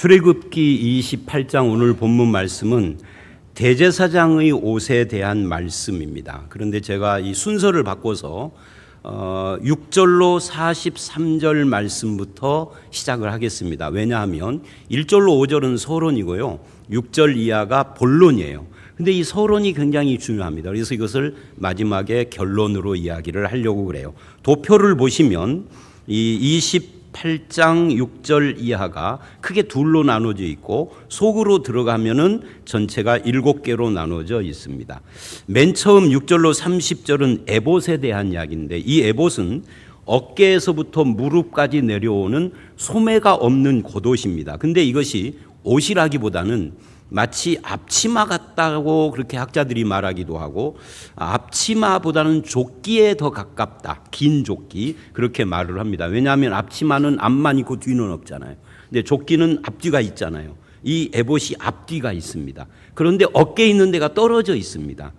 출애굽기 28장 오늘 본문 말씀은 대제사장의 옷에 대한 말씀입니다. 그런데 제가 이 순서를 바꿔서 어, 6절로 43절 말씀부터 시작을 하겠습니다. 왜냐하면 1절로 5절은 서론이고요. 6절 이하가 본론이에요. 근데 이 서론이 굉장히 중요합니다. 그래서 이것을 마지막에 결론으로 이야기를 하려고 그래요. 도표를 보시면 이 28장 6절 이하가 크게 둘로 나눠져 있고 속으로 들어가면은 전체가 일곱 개로 나눠져 있습니다. 맨 처음 6절로 30절은 에봇에 대한 이야기인데 이 에봇은 어깨에서부터 무릎까지 내려오는 소매가 없는 겉옷입니다. 근데 이것이 옷이라기보다는 마치 앞치마 같다고 그렇게 학자들이 말하기도 하고 앞치마보다는 조끼에 더 가깝다. 긴 조끼 그렇게 말을 합니다. 왜냐하면 앞치마는 앞만 있고 뒤는 없잖아요. 근데 조끼는 앞뒤가 있잖아요. 이 에봇이 앞뒤가 있습니다. 그런데 어깨 있는 데가 떨어져 있습니다.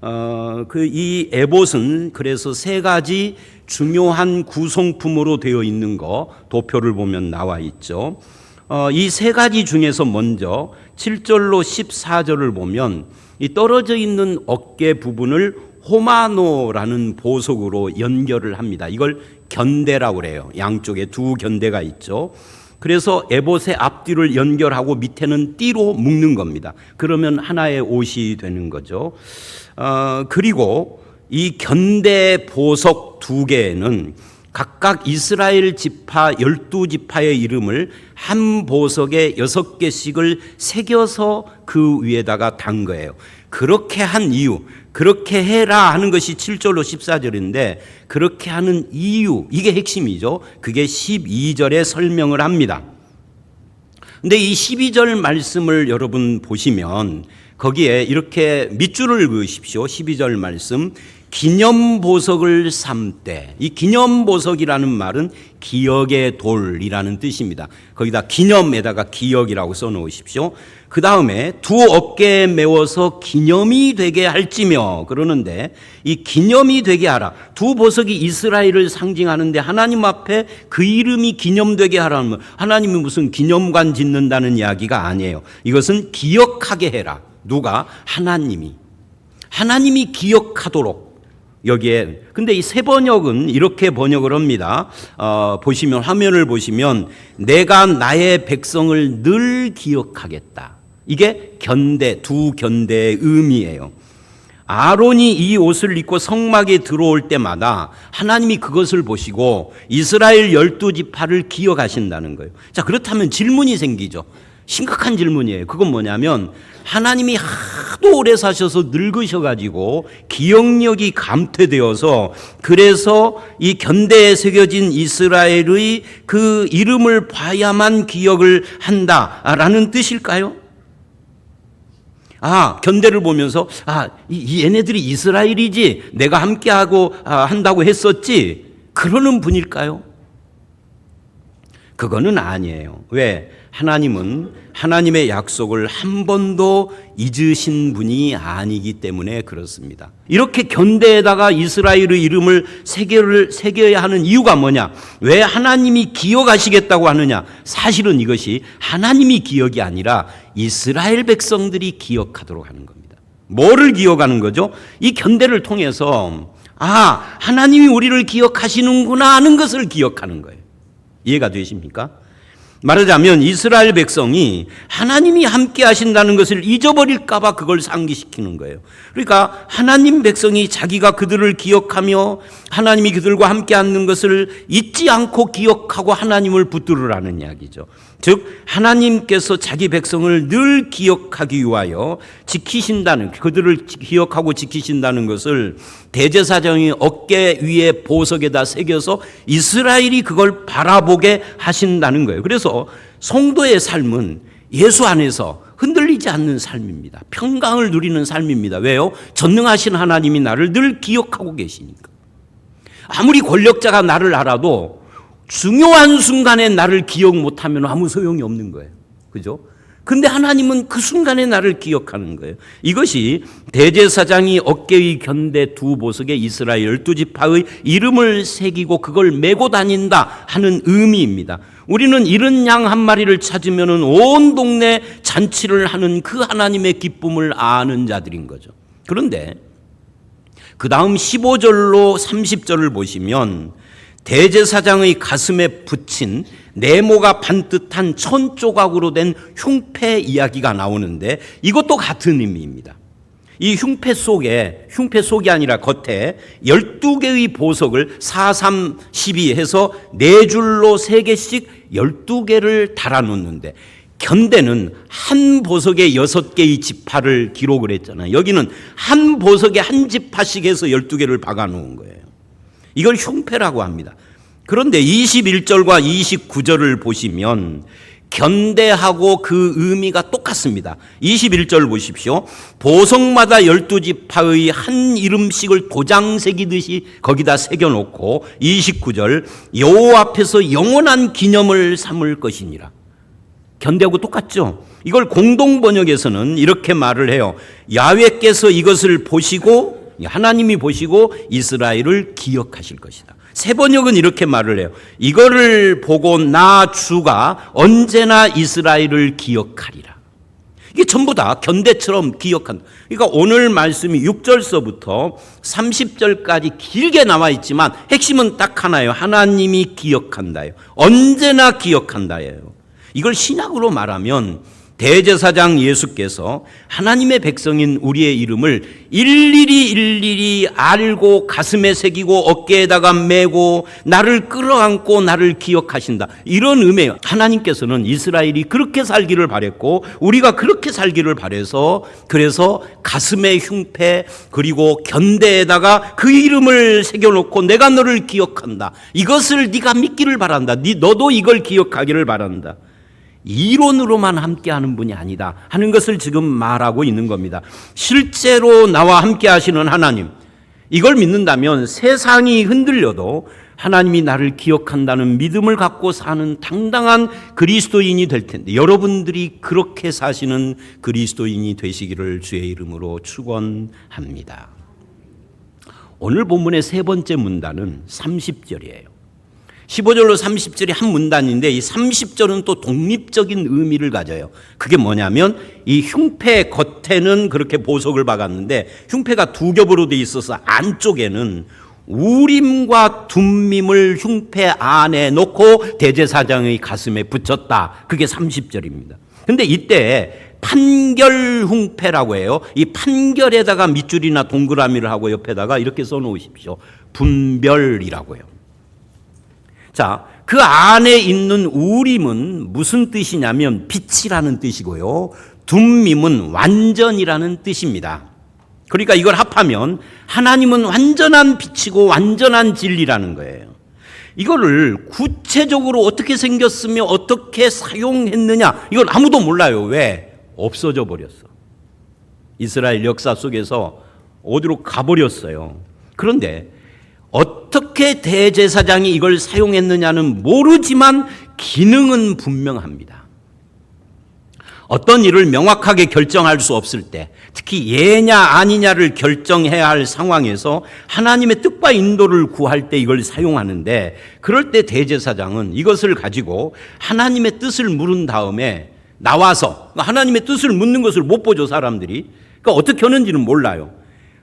어, 그 이 에봇은 그래서 세 가지 중요한 구성품으로 되어 있는 거 도표를 보면 나와 있죠. 어, 이 세 가지 중에서 먼저 7절로 14절을 보면 이 떨어져 있는 어깨 부분을 호마노라는 보석으로 연결을 합니다. 이걸 견대라고 그래요. 양쪽에 두 견대가 있죠. 그래서 에봇의 앞뒤를 연결하고 밑에는 띠로 묶는 겁니다. 그러면 하나의 옷이 되는 거죠. 어, 그리고 이 견대 보석 두 개는 각각 이스라엘 지파 열두 지파의 이름을 한 보석에 여섯 개씩을 새겨서 그 위에다가 단 거예요. 그렇게 한 이유, 그렇게 해라 하는 것이 7절로 14절인데 그렇게 하는 이유, 이게 핵심이죠. 그게 12절에 설명을 합니다. 근데 이 12절 말씀을 여러분 보시면 거기에 이렇게 밑줄을 그으십시오. 12절 말씀. 기념 보석을 삼때 이 기념 보석이라는 말은 기억의 돌이라는 뜻입니다. 거기다 기념에다가 기억이라고 써 놓으십시오. 그 다음에 두 어깨에 메워서 기념이 되게 할지며 그러는데 이 기념이 되게 하라. 두 보석이 이스라엘을 상징하는데 하나님 앞에 그 이름이 기념되게 하라는 하나님이 무슨 기념관 짓는다는 이야기가 아니에요. 이것은 기억하게 해라. 누가 하나님이 하나님이 기억하도록 여기에 근데 이세 번역은 이렇게 번역을 합니다. 어, 보시면 화면을 보시면 내가 나의 백성을 늘 기억하겠다. 이게 견대 두 견대의 의미예요. 아론이 이 옷을 입고 성막에 들어올 때마다 하나님이 그것을 보시고 이스라엘 열두 지파를 기억하신다는 거예요. 자 그렇다면 질문이 생기죠. 심각한 질문이에요. 그건 뭐냐면 하나님이 하도 오래 사셔서 늙으셔가지고 기억력이 감퇴되어서 그래서 이 견대에 새겨진 이스라엘의 그 이름을 봐야만 기억을 한다라는 뜻일까요? 아, 견대를 보면서, 아, 이, 얘네들이 이스라엘이지, 내가 함께하고, 아, 한다고 했었지, 그러는 분일까요? 그거는 아니에요. 왜? 하나님은 하나님의 약속을 한 번도 잊으신 분이 아니기 때문에 그렇습니다. 이렇게 견대에다가 이스라엘의 이름을 새겨를, 새겨야 하는 이유가 뭐냐? 왜 하나님이 기억하시겠다고 하느냐? 사실은 이것이 하나님이 기억이 아니라 이스라엘 백성들이 기억하도록 하는 겁니다. 뭐를 기억하는 거죠? 이 견대를 통해서 아, 하나님이 우리를 기억하시는구나 하는 것을 기억하는 거예요. 이해가 되십니까? 말하자면 이스라엘 백성이 하나님이 함께 하신다는 것을 잊어버릴까봐 그걸 상기시키는 거예요. 그러니까 하나님 백성이 자기가 그들을 기억하며 하나님이 그들과 함께 하는 것을 잊지 않고 기억하고 하나님을 붙들으라는 이야기죠. 즉, 하나님께서 자기 백성을 늘 기억하기 위하여 지키신다는, 그들을 기억하고 지키신다는 것을 대제사장이 어깨 위에 보석에다 새겨서 이스라엘이 그걸 바라보게 하신다는 거예요. 그래서 성도의 삶은 예수 안에서 흔들리지 않는 삶입니다. 평강을 누리는 삶입니다. 왜요? 전능하신 하나님이 나를 늘 기억하고 계시니까. 아무리 권력자가 나를 알아도 중요한 순간에 나를 기억 못하면 아무 소용이 없는 거예요. 그죠? 근데 하나님은 그 순간에 나를 기억하는 거예요. 이것이 대제사장이 어깨의 견대 두 보석에 이스라엘 열두 지파의 이름을 새기고 그걸 메고 다닌다 하는 의미입니다. 우리는 이런 양 한 마리를 찾으면 온 동네 잔치를 하는 그 하나님의 기쁨을 아는 자들인 거죠. 그런데 그 다음 15절로 30절을 보시면 대제사장의 가슴에 붙인 네모가 반듯한 천 조각으로 된 흉패 이야기가 나오는데 이것도 같은 의미입니다. 이 흉패 속에 흉패 속이 아니라 겉에 12개의 보석을 4, 3, 12 해서 네 줄로 세 개씩 12개를 달아 놓는데 견대는 한 보석에 여섯 개의 지파를 기록을 했잖아요. 여기는 한 보석에 한 지파씩 해서 12개를 박아 놓은 거예요. 이걸 흉패라고 합니다. 그런데 21절과 29절을 보시면 견대하고 그 의미가 똑같습니다. 21절 보십시오. 보석마다 12지파의 한 이름씩을 도장 새기듯이 거기다 새겨놓고 29절 여호 앞에서 영원한 기념을 삼을 것이니라. 견대하고 똑같죠. 이걸 공동 번역에서는 이렇게 말을 해요. 야훼께서 이것을 보시고 하나님이 보시고 이스라엘을 기억하실 것이다. 세 번역은 이렇게 말을 해요. 이거를 보고 나 주가 언제나 이스라엘을 기억하리라. 이게 전부 다 견대처럼 기억한다. 그러니까 오늘 말씀이 6절서부터 30절까지 길게 나와 있지만 핵심은 딱 하나예요. 하나님이 기억한다예요. 언제나 기억한다예요. 이걸 신약으로 말하면 대제사장 예수께서 하나님의 백성인 우리의 이름을 일일이 일일이 알고 가슴에 새기고 어깨에다가 메고 나를 끌어안고 나를 기억하신다. 이런 의미예요. 하나님께서는 이스라엘이 그렇게 살기를 바랬고 우리가 그렇게 살기를 바래서 그래서 가슴에 흉패 그리고 견대에다가 그 이름을 새겨놓고 내가 너를 기억한다. 이것을 네가 믿기를 바란다. 네 너도 이걸 기억하기를 바란다. 이론으로만 함께하는 분이 아니다 하는 것을 지금 말하고 있는 겁니다. 실제로 나와 함께 하시는 하나님, 이걸 믿는다면 세상이 흔들려도 하나님이 나를 기억한다는 믿음을 갖고 사는 당당한 그리스도인이 될 텐데 여러분들이 그렇게 사시는 그리스도인이 되시기를 주의 이름으로 축원합니다. 오늘 본문의 세 번째 문단은 30절이에요. 15절로 30절이 한 문단인데 이 30절은 또 독립적인 의미를 가져요. 그게 뭐냐면 이 흉패 겉에는 그렇게 보석을 박았는데 흉패가 두 겹으로 돼 있어서 안쪽에는 우림과 둠밈을 흉패 안에 놓고 대제사장의 가슴에 붙였다. 그게 30절입니다. 근데 이때 판결 흉패라고 해요. 이 판결에다가 밑줄이나 동그라미를 하고 옆에다가 이렇게 써 놓으십시오. 분별이라고요. 자, 그 안에 있는 우림은 무슨 뜻이냐면 빛이라는 뜻이고요. 둠밈은 완전이라는 뜻입니다. 그러니까 이걸 합하면 하나님은 완전한 빛이고 완전한 진리라는 거예요. 이거를 구체적으로 어떻게 생겼으며 어떻게 사용했느냐 이걸 아무도 몰라요. 왜? 없어져 버렸어. 이스라엘 역사 속에서 어디로 가버렸어요. 그런데 어떻게 대제사장이 이걸 사용했느냐는 모르지만 기능은 분명합니다. 어떤 일을 명확하게 결정할 수 없을 때, 특히 예냐 아니냐를 결정해야 할 상황에서 하나님의 뜻과 인도를 구할 때 이걸 사용하는데, 그럴 때 대제사장은 이것을 가지고 하나님의 뜻을 물은 다음에 나와서 하나님의 뜻을 묻는 것을 못 보죠 사람들이. 그러니까 어떻게 하는지는 몰라요.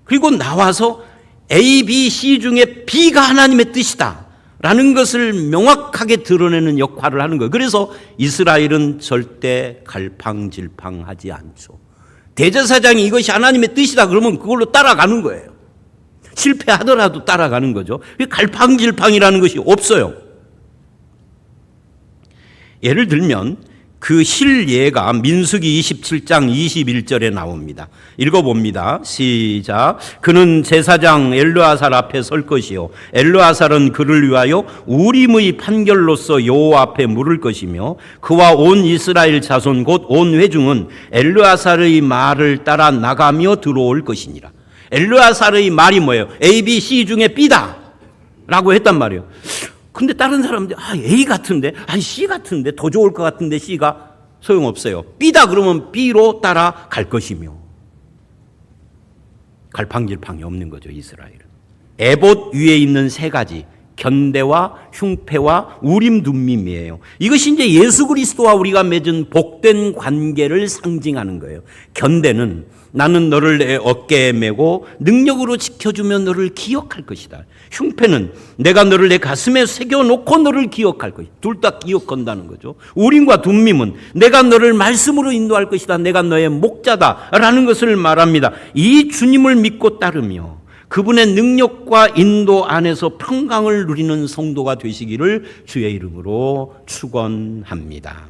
그리고 나와서 A, B, C 중에 B가 하나님의 뜻이다. 라는 것을 명확하게 드러내는 역할을 하는 거예요. 그래서 이스라엘은 절대 갈팡질팡하지 않죠. 대제사장이 이것이 하나님의 뜻이다 그러면 그걸로 따라가는 거예요. 실패하더라도 따라가는 거죠. 갈팡질팡이라는 것이 없어요. 예를 들면 그 실예가 민수기 27장 21절에 나옵니다. 읽어봅니다. 시작. 그는 제사장 엘르아살 앞에 설 것이요. 엘르아살은 그를 위하여 우림의 판결로서 여호와 앞에 물을 것이며 그와 온 이스라엘 자손 곧 온 회중은 엘르아살의 말을 따라 나가며 들어올 것이니라. 엘르아살의 말이 뭐예요? A, B, C 중에 B다. 라고 했단 말이에요. 근데 다른 사람들 아 A 같은데, 아 C 같은데? 더 좋을 것 같은데 C가? 소용없어요. B다 그러면 B로 따라 갈 것이며. 갈팡질팡이 없는 거죠 이스라엘은. 에봇 위에 있는 세 가지 견대와 흉패와 우림 둠밈이에요. 이것이 이제 예수 그리스도와 우리가 맺은 복된 관계를 상징하는 거예요. 견대는 나는 너를 내 어깨에 메고 능력으로 지켜주면 너를 기억할 것이다. 흉패는 내가 너를 내 가슴에 새겨놓고 너를 기억할 것이다. 둘 다 기억한다는 거죠. 우림과 둠밈은 내가 너를 말씀으로 인도할 것이다. 내가 너의 목자다라는 것을 말합니다. 이 주님을 믿고 따르며 그분의 능력과 인도 안에서 평강을 누리는 성도가 되시기를 주의 이름으로 축원합니다.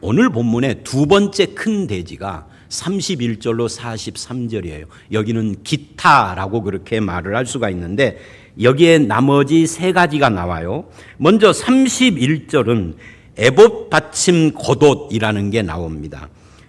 오늘 본문의 두 번째 큰 대지가 31절로 43절이에요. 여기는 기타라고 그렇게 말을 할 수가 있는데 여기에 나머지 세 가지가 나와요. 먼저 31절은 에봇 받침 겉옷이라는 게 나옵니다.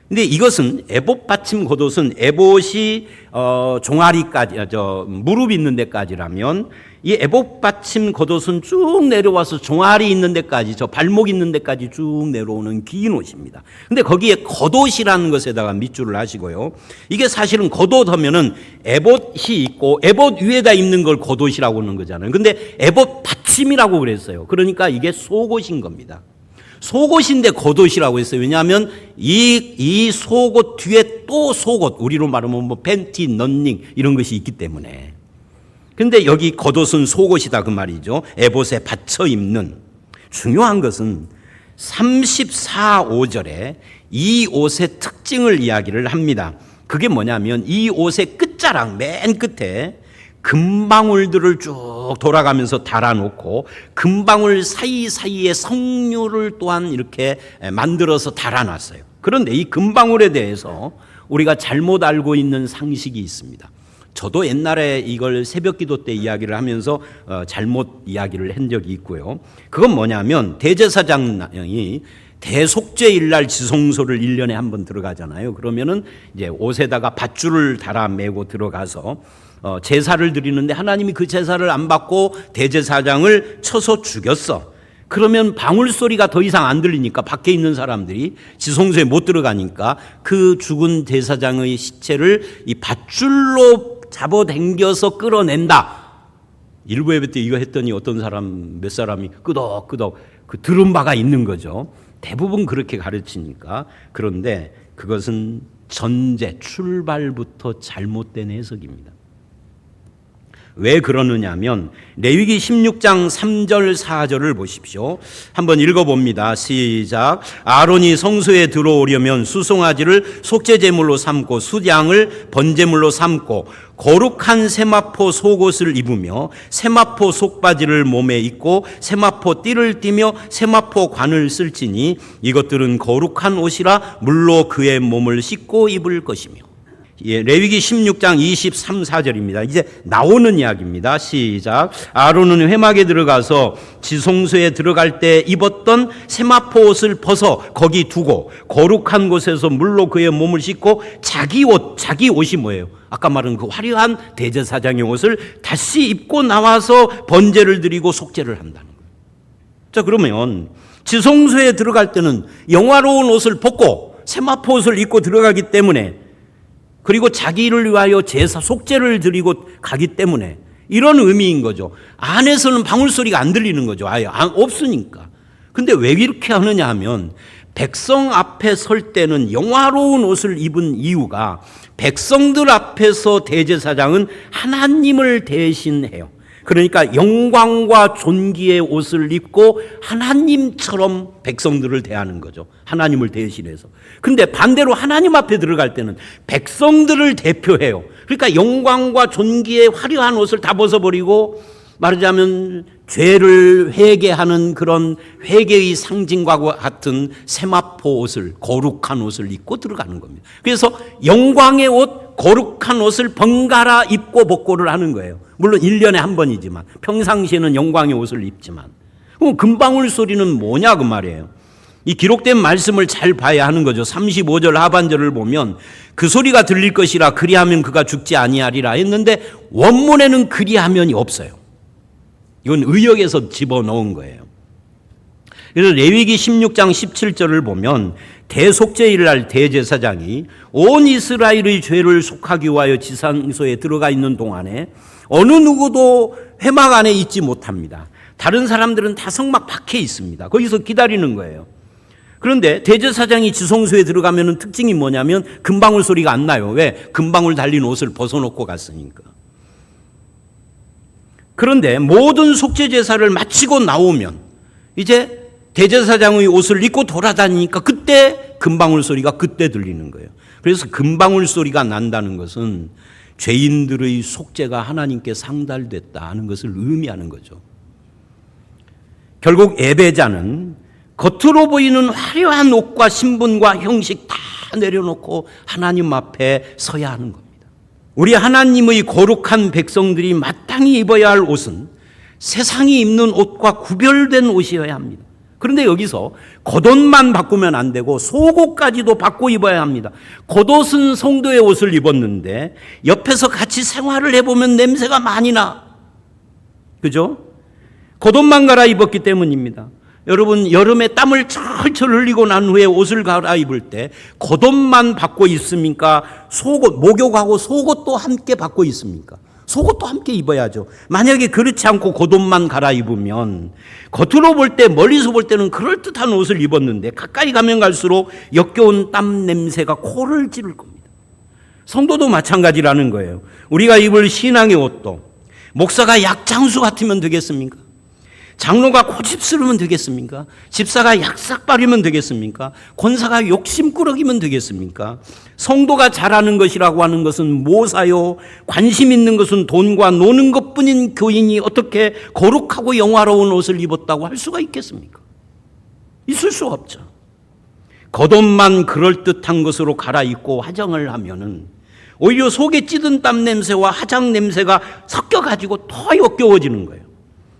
근데 이것은 에봇 받침 겉옷은 에봇이 어 종아리까지 저 무릎 있는 데까지라면 이 에봇 받침 겉옷은 쭉 내려와서 종아리 있는 데까지 저 발목 있는 데까지 쭉 내려오는 긴 옷입니다. 근데 거기에 겉옷이라는 것에다가 밑줄을 하시고요. 이게 사실은 겉옷 하면은 에봇이 있고 에봇 위에다 입는 걸 겉옷이라고 하는 거잖아요. 근데 에봇 받침이라고 그랬어요. 그러니까 이게 속옷인 겁니다. 속옷인데 겉옷이라고 했어요. 왜냐하면 이, 이 속옷 뒤에 또 속옷, 우리로 말하면 뭐 팬티, 넌닝 이런 것이 있기 때문에. 근데 여기 겉옷은 속옷이다 그 말이죠. 에봇에 받쳐 입는. 중요한 것은 34, 5절에 이 옷의 특징을 이야기를 합니다. 그게 뭐냐면 이 옷의 끝자락 맨 끝에 금방울들을 쭉 돌아가면서 달아놓고 금방울 사이사이에 석류를 또한 이렇게 만들어서 달아놨어요. 그런데 이 금방울에 대해서 우리가 잘못 알고 있는 상식이 있습니다. 저도 옛날에 이걸 새벽 기도 때 이야기를 하면서 어, 잘못 이야기를 한 적이 있고요. 그건 뭐냐면 대제사장이 대속죄일 날 지성소를 1년에 한 번 들어가잖아요. 그러면은 이제 옷에다가 밧줄을 달아 매고 들어가서 어, 제사를 드리는데 하나님이 그 제사를 안 받고 대제사장을 쳐서 죽였어. 그러면 방울 소리가 더 이상 안 들리니까 밖에 있는 사람들이 지성소에 못 들어가니까 그 죽은 대사장의 시체를 이 밧줄로 잡아당겨서 끌어낸다. 일부 예배 때 이거 했더니 어떤 사람 몇 사람이 끄덕끄덕 그 들은 바가 있는 거죠. 대부분 그렇게 가르치니까 그런데 그것은 전제 출발부터 잘못된 해석입니다. 왜 그러느냐면 레위기 16장 3절 4절을 보십시오. 한번 읽어 봅니다. 시작. 아론이 성소에 들어오려면 수송아지를 속죄 제물로 삼고 수양을 번제물로 삼고 거룩한 세마포 속옷을 입으며 세마포 속바지를 몸에 입고 세마포 띠를 띠며 세마포 관을 쓸지니 이것들은 거룩한 옷이라 물로 그의 몸을 씻고 입을 것이며 예, 레위기 16장 23, 4절입니다. 이제 나오는 이야기입니다. 시작. 아론은 회막에 들어가서 지성소에 들어갈 때 입었던 세마포 옷을 벗어 거기 두고 거룩한 곳에서 물로 그의 몸을 씻고 자기 옷, 자기 옷이 뭐예요? 아까 말한 그 화려한 대제사장의 옷을 다시 입고 나와서 번제를 드리고 속죄를 한다는 거예요. 자, 그러면 지성소에 들어갈 때는 영화로운 옷을 벗고 세마포 옷을 입고 들어가기 때문에 그리고 자기를 위하여 제사 속죄를 드리고 가기 때문에 이런 의미인 거죠. 안에서는 방울 소리가 안 들리는 거죠. 아예 없으니까. 근데 왜 이렇게 하느냐 하면 백성 앞에 설 때는 영화로운 옷을 입은 이유가 백성들 앞에서 대제사장은 하나님을 대신해요. 그러니까 영광과 존귀의 옷을 입고 하나님처럼 백성들을 대하는 거죠. 하나님을 대신해서. 근데 반대로 하나님 앞에 들어갈 때는 백성들을 대표해요. 그러니까 영광과 존귀의 화려한 옷을 다 벗어버리고 말하자면 죄를 회개하는 그런 회개의 상징과 같은 세마포 옷을 거룩한 옷을 입고 들어가는 겁니다. 그래서 영광의 옷, 거룩한 옷을 번갈아 입고 복고를 하는 거예요. 물론 1년에 한 번이지만 평상시에는 영광의 옷을 입지만 그럼 금방울 소리는 뭐냐 그 말이에요. 이 기록된 말씀을 잘 봐야 하는 거죠. 35절 하반절을 보면 그 소리가 들릴 것이라 그리하면 그가 죽지 아니하리라 했는데 원문에는 그리하면이 없어요. 이건 의역에서 집어넣은 거예요. 그래서 레위기 16장 17절을 보면 대속죄일 날 대제사장이 온 이스라엘의 죄를 속하기 위하여 지상소에 들어가 있는 동안에 어느 누구도 회막 안에 있지 못합니다. 다른 사람들은 다 성막 밖에 있습니다. 거기서 기다리는 거예요. 그런데 대제사장이 지성소에 들어가면 특징이 뭐냐면 금방울 소리가 안 나요. 왜? 금방울 달린 옷을 벗어놓고 갔으니까. 그런데 모든 속죄 제사를 마치고 나오면 이제 대제사장의 옷을 입고 돌아다니니까 그때 금방울 소리가 그때 들리는 거예요. 그래서 금방울 소리가 난다는 것은 죄인들의 속죄가 하나님께 상달됐다는 것을 의미하는 거죠. 결국 예배자는 겉으로 보이는 화려한 옷과 신분과 형식 다 내려놓고 하나님 앞에 서야 하는 겁니다. 우리 하나님의 거룩한 백성들이 마땅히 입어야 할 옷은 세상이 입는 옷과 구별된 옷이어야 합니다. 그런데 여기서 겉옷만 바꾸면 안 되고 속옷까지도 바꿔 입어야 합니다. 겉옷은 성도의 옷을 입었는데 옆에서 같이 생활을 해보면 냄새가 많이 나. 그죠? 겉옷만 갈아입었기 때문입니다. 여러분 여름에 땀을 철철 흘리고 난 후에 옷을 갈아입을 때 겉옷만 받고 있습니까? 속옷 목욕하고 속옷도 함께 받고 있습니까? 속옷도 함께 입어야죠. 만약에 그렇지 않고 겉옷만 갈아입으면 겉으로 볼 때 멀리서 볼 때는 그럴듯한 옷을 입었는데 가까이 가면 갈수록 역겨운 땀 냄새가 코를 찌를 겁니다. 성도도 마찬가지라는 거예요. 우리가 입을 신앙의 옷도 목사가 약장수 같으면 되겠습니까? 장로가 고집스러우면 되겠습니까? 집사가 약삭빠리면 되겠습니까? 권사가 욕심꾸러기면 되겠습니까? 성도가 잘하는 것이라고 하는 것은 모사요. 관심 있는 것은 돈과 노는 것뿐인 교인이 어떻게 거룩하고 영화로운 옷을 입었다고 할 수가 있겠습니까? 있을 수 없죠. 겉옷만 그럴듯한 것으로 갈아입고 화장을 하면은 오히려 속에 찌든 땀 냄새와 화장 냄새가 섞여가지고 더 역겨워지는 거예요.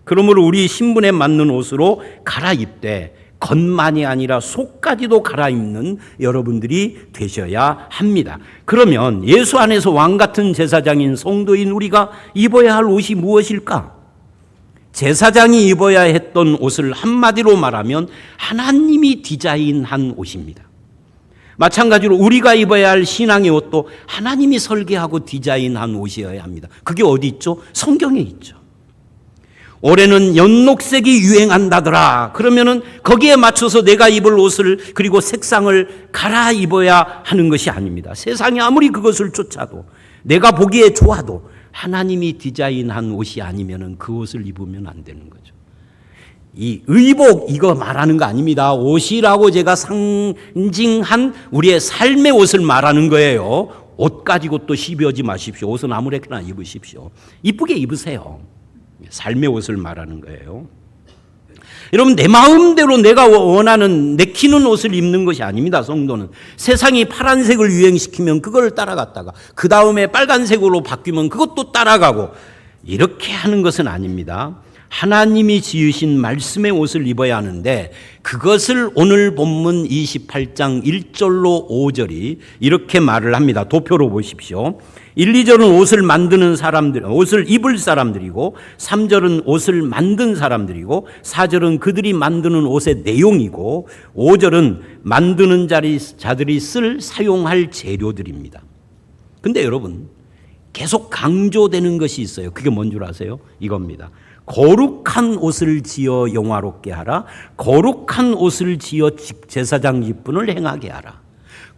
그러므로 우리 신분에 맞는 옷으로 갈아입되 겉만이 아니라 속까지도 갈아입는 여러분들이 되셔야 합니다. 그러면 예수 안에서 왕 같은 제사장인 성도인 우리가 입어야 할 옷이 무엇일까? 제사장이 입어야 했던 옷을 한마디로 말하면 하나님이 디자인한 옷입니다. 마찬가지로 우리가 입어야 할 신앙의 옷도 하나님이 설계하고 디자인한 옷이어야 합니다. 그게 어디 있죠? 성경에 있죠. 올해는 연녹색이 유행한다더라. 그러면은 거기에 맞춰서 내가 입을 옷을 그리고 색상을 갈아입어야 하는 것이 아닙니다. 세상이 아무리 그것을 쫓아도 내가 보기에 좋아도 하나님이 디자인한 옷이 아니면은 그 옷을 입으면 안 되는 거죠. 이 의복 이거 말하는 거 아닙니다. 옷이라고 제가 상징한 우리의 삶의 옷을 말하는 거예요. 옷 가지고 또 시비하지 마십시오. 옷은 아무렇게나 입으십시오. 이쁘게 입으세요. 삶의 옷을 말하는 거예요. 여러분 내 마음대로 내가 원하는 내키는 옷을 입는 것이 아닙니다. 성도는 세상이 파란색을 유행시키면 그걸 따라갔다가 그 다음에 빨간색으로 바뀌면 그것도 따라가고 이렇게 하는 것은 아닙니다. 하나님이 지으신 말씀의 옷을 입어야 하는데 그것을 오늘 본문 28장 1절로 5절이 이렇게 말을 합니다. 도표로 보십시오. 1, 2절은 옷을 만드는 사람들, 옷을 입을 사람들이고 3절은 옷을 만든 사람들이고 4절은 그들이 만드는 옷의 내용이고 5절은 만드는 자리, 자들이 쓸 사용할 재료들입니다. 근데 여러분 계속 강조되는 것이 있어요. 그게 뭔 줄 아세요? 이겁니다. 거룩한 옷을 지어 영화롭게 하라. 거룩한 옷을 지어 제사장 직분을 행하게 하라.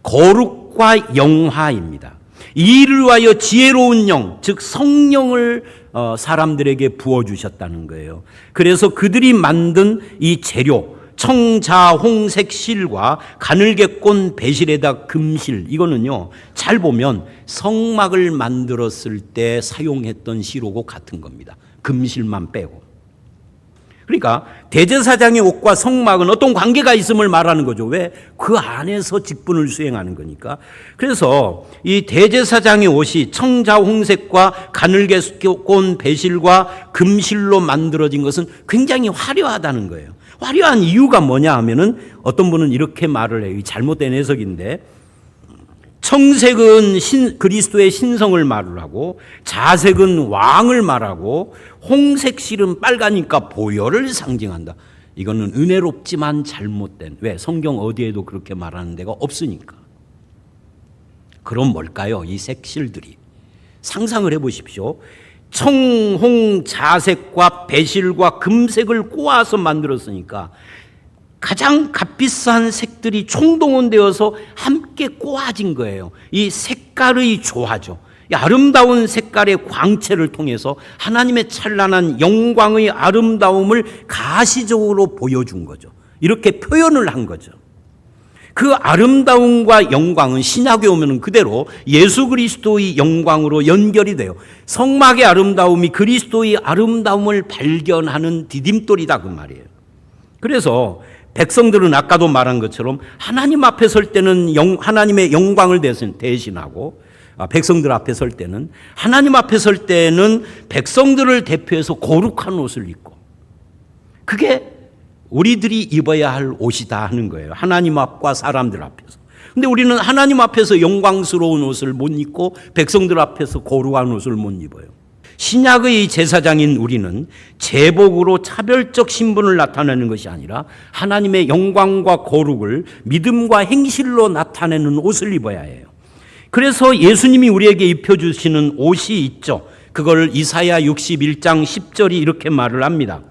거룩과 영화입니다. 이 일을 위하여 지혜로운 영, 즉 성령을 어, 사람들에게 부어 주셨다는 거예요. 그래서 그들이 만든 이 재료 청자 홍색 실과 가늘게 꼰 배실에다 금실 이거는요 잘 보면 성막을 만들었을 때 사용했던 실하고 같은 겁니다. 금실만 빼고. 그러니까 대제사장의 옷과 성막은 어떤 관계가 있음을 말하는 거죠. 왜? 그 안에서 직분을 수행하는 거니까. 그래서 이 대제사장의 옷이 청자 홍색과 가늘게 꼰 배실과 금실로 만들어진 것은 굉장히 화려하다는 거예요. 화려한 이유가 뭐냐 하면은 어떤 분은 이렇게 말을 해요. 잘못된 해석인데 청색은 신, 그리스도의 신성을 말을 하고 자색은 왕을 말하고 홍색 실은 빨가니까 보혈을 상징한다. 이거는 은혜롭지만 잘못된 왜 성경 어디에도 그렇게 말하는 데가 없으니까. 그럼 뭘까요? 이 색실들이 상상을 해보십시오. 청홍 자색과 배실과 금색을 꼬아서 만들었으니까 가장 값비싼 색들이 총동원되어서 함께 꼬아진 거예요. 이 색깔의 조화죠. 이 아름다운 색깔의 광채를 통해서 하나님의 찬란한 영광의 아름다움을 가시적으로 보여준 거죠. 이렇게 표현을 한 거죠. 그 아름다움과 영광은 신약에 오면 그대로 예수 그리스도의 영광으로 연결이 돼요. 성막의 아름다움이 그리스도의 아름다움을 발견하는 디딤돌이다 그 말이에요. 그래서 백성들은 아까도 말한 것처럼 하나님 앞에 설 때는 영, 하나님의 영광을 대신, 대신하고 아, 백성들 앞에 설 때는 하나님 앞에 설 때는 백성들을 대표해서 거룩한 옷을 입고 그게 우리들이 입어야 할 옷이다 하는 거예요. 하나님 앞과 사람들 앞에서. 근데 우리는 하나님 앞에서 영광스러운 옷을 못 입고 백성들 앞에서 거룩한 옷을 못 입어요. 신약의 제사장인 우리는 제복으로 차별적 신분을 나타내는 것이 아니라 하나님의 영광과 거룩을 믿음과 행실로 나타내는 옷을 입어야 해요. 그래서 예수님이 우리에게 입혀주시는 옷이 있죠. 그걸 이사야 61장 10절이 이렇게 말을 합니다.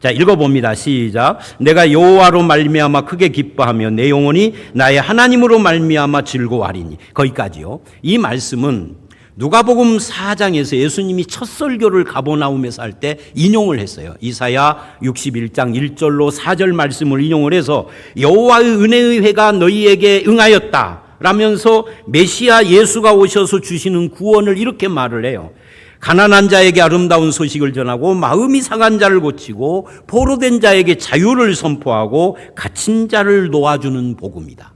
자 읽어봅니다. 시작. 내가 여호와로 말미암아 크게 기뻐하며 내 영혼이 나의 하나님으로 말미암아 즐거워하리니 거기까지요. 이 말씀은 누가복음 4장에서 예수님이 첫 설교를 가보나움에서 할 때 인용을 했어요. 이사야 61장 1절로 4절 말씀을 인용을 해서 여호와의 은혜의 회가 너희에게 응하였다. 라면서 메시아 예수가 오셔서 주시는 구원을 이렇게 말을 해요. 가난한 자에게 아름다운 소식을 전하고 마음이 상한 자를 고치고 포로된 자에게 자유를 선포하고 갇힌 자를 놓아주는 복음이다.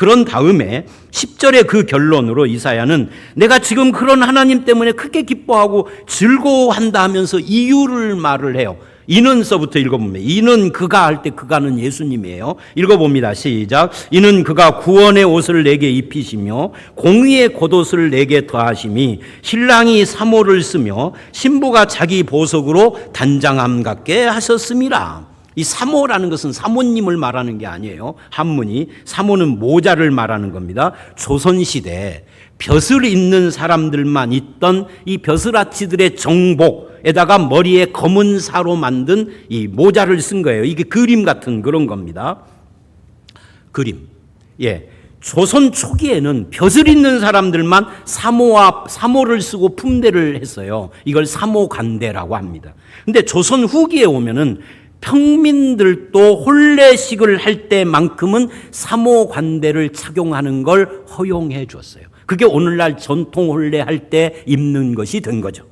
그런 다음에 10절의 그 결론으로 이사야는 내가 지금 그런 하나님 때문에 크게 기뻐하고 즐거워한다 하면서 이유를 말을 해요. 이는서부터 읽어보면 이는 그가 할 때 그가는 예수님이에요. 읽어봅니다. 시작. 이는 그가 구원의 옷을 내게 입히시며 공의의 겉옷을 내게 더하심이 신랑이 사모를 쓰며 신부가 자기 보석으로 단장함 같게 하셨음이라. 이 사모라는 것은 사모님을 말하는 게 아니에요. 한문이 사모는 모자를 말하는 겁니다. 조선 시대 벼슬 있는 사람들만 있던 이 벼슬아치들의 정복에다가 머리에 검은 사로 만든 이 모자를 쓴 거예요. 이게 그림 같은 그런 겁니다. 그림. 예. 조선 초기에는 벼슬 있는 사람들만 사모와 사모를 쓰고 품대를 했어요. 이걸 사모간대라고 합니다. 근데 조선 후기에 오면은 평민들도 혼례식을 할 때만큼은 사모관대를 착용하는 걸 허용해 줬어요. 그게 오늘날 전통 혼례 할 때 입는 것이 된 거죠.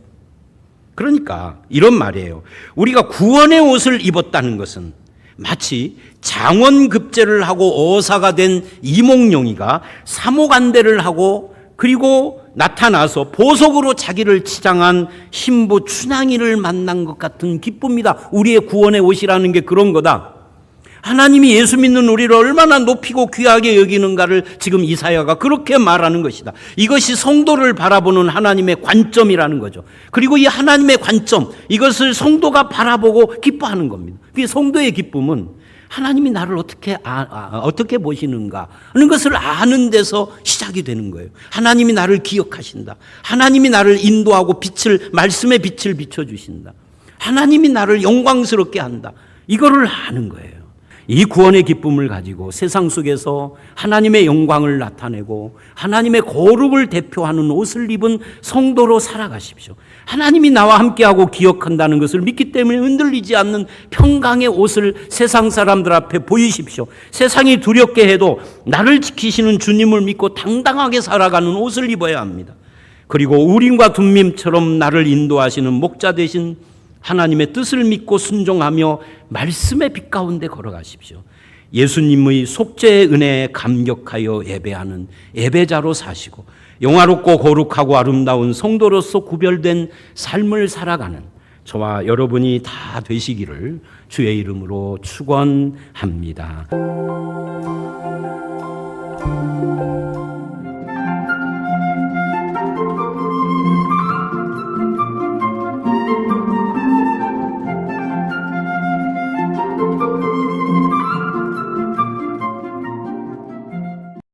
그러니까 이런 말이에요. 우리가 구원의 옷을 입었다는 것은 마치 장원급제를 하고 어사가 된 이몽룡이가 사모관대를 하고 그리고 나타나서 보석으로 자기를 치장한 신부 춘향이를 만난 것 같은 기쁨이다. 우리의 구원의 옷이라는 게 그런 거다. 하나님이 예수 믿는 우리를 얼마나 높이고 귀하게 여기는가를 지금 이사야가 그렇게 말하는 것이다. 이것이 성도를 바라보는 하나님의 관점이라는 거죠. 그리고 이 하나님의 관점, 이것을 성도가 바라보고 기뻐하는 겁니다. 그 성도의 기쁨은 하나님이 나를 어떻게 아, 아, 어떻게 보시는가 하는 것을 아는 데서 시작이 되는 거예요. 하나님이 나를 기억하신다. 하나님이 나를 인도하고 빛을 말씀의 빛을 비춰 주신다. 하나님이 나를 영광스럽게 한다. 이거를 아는 거예요. 이 구원의 기쁨을 가지고 세상 속에서 하나님의 영광을 나타내고 하나님의 거룩을 대표하는 옷을 입은 성도로 살아가십시오. 하나님이 나와 함께하고 기억한다는 것을 믿기 때문에 흔들리지 않는 평강의 옷을 세상 사람들 앞에 보이십시오. 세상이 두렵게 해도 나를 지키시는 주님을 믿고 당당하게 살아가는 옷을 입어야 합니다. 그리고 우림과 둠밈처럼 나를 인도하시는 목자 되신 하나님의 뜻을 믿고 순종하며 말씀의 빛 가운데 걸어가십시오. 예수님의 속죄의 은혜에 감격하여 예배하는 예배자로 사시고 영화롭고 거룩하고 아름다운 성도로서 구별된 삶을 살아가는 저와 여러분이 다 되시기를 주의 이름으로 축원합니다.